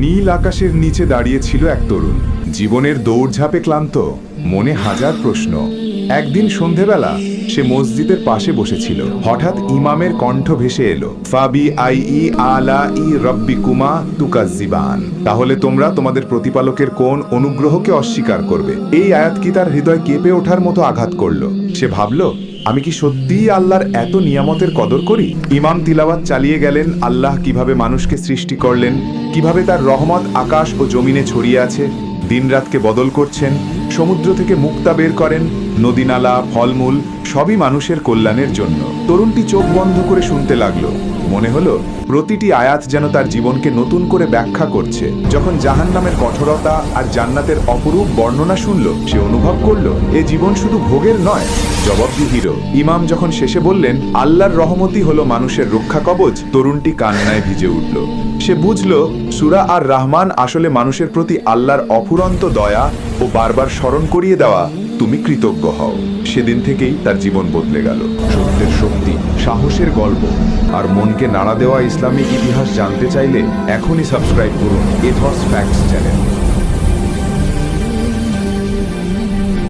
নীল আকাশের নিচে দাঁড়িয়ে ছিল এক তরুণ। জীবনের দৌড়ঝাঁপে ক্লান্ত, মনে হাজার প্রশ্ন। একদিন সন্ধেবেলা সে মসজিদের পাশে বসেছিল। হঠাৎ ইমামের কণ্ঠ ভেসে এলো ফাবি আই ই আলা ই রব্বি কুমা তুকাজিবান তাহলে তোমরা তোমাদের প্রতিপালকের কোন অনুগ্রহকে অস্বীকার করবে? এই আয়াত কি তার হৃদয় কেঁপে ওঠার মতো আঘাত করল। সে ভাবলো আমি কি সত্যিই আল্লাহর এত নিয়ামতের কদর করি? ইমাম তিলাওয়াত চালিয়ে গেলেন, আল্লাহ কীভাবে মানুষকে সৃষ্টি করলেন? কীভাবে তার রহমত আকাশ ও জমিনে ছড়িয়ে আছে? দিনরাতকে বদল করছেন, সমুদ্র থেকে মুক্তা বের করেন নদীনালা ফলমূল, সবই মানুষের কল্যাণের জন্য। তরুণটি চোখ বন্ধ করে শুনতে লাগল। মনে হলো, প্রতিটি আয়াত যেন তার জীবনকে নতুন করে ব্যাখ্যা করছে। যখন জাহান্নামের কঠোরতা আর জান্নাতের অপরূপ বর্ণনা শুনল, সে অনুভব করল, এ জীবন শুধু ভোগের নয়, জবাবদিহিরও। ইমাম যখন শেষে বললেন, আল্লাহর রহমতি হলো মানুষের রক্ষা কবচ, তরুণটি কান্নায় ভিজে উঠল। সে বুঝল, সুরা আর রাহমান আসলে মানুষের প্রতি আল্লাহর অফুরন্ত দয়া ও বারবার স্মরণ করিয়ে দেওয়া তুমি কৃতজ্ঞ হও। সেদিন থেকেই তার জীবন বদলে গেল। সত্যের শক্তি, সাহসের গল্প, আর মনকে নাড়া দেওয়া ইসলামিক ইতিহাস জানতে চাইলে এখনই সাবস্ক্রাইব করুন এথস ফ্যাক্টস চ্যানেল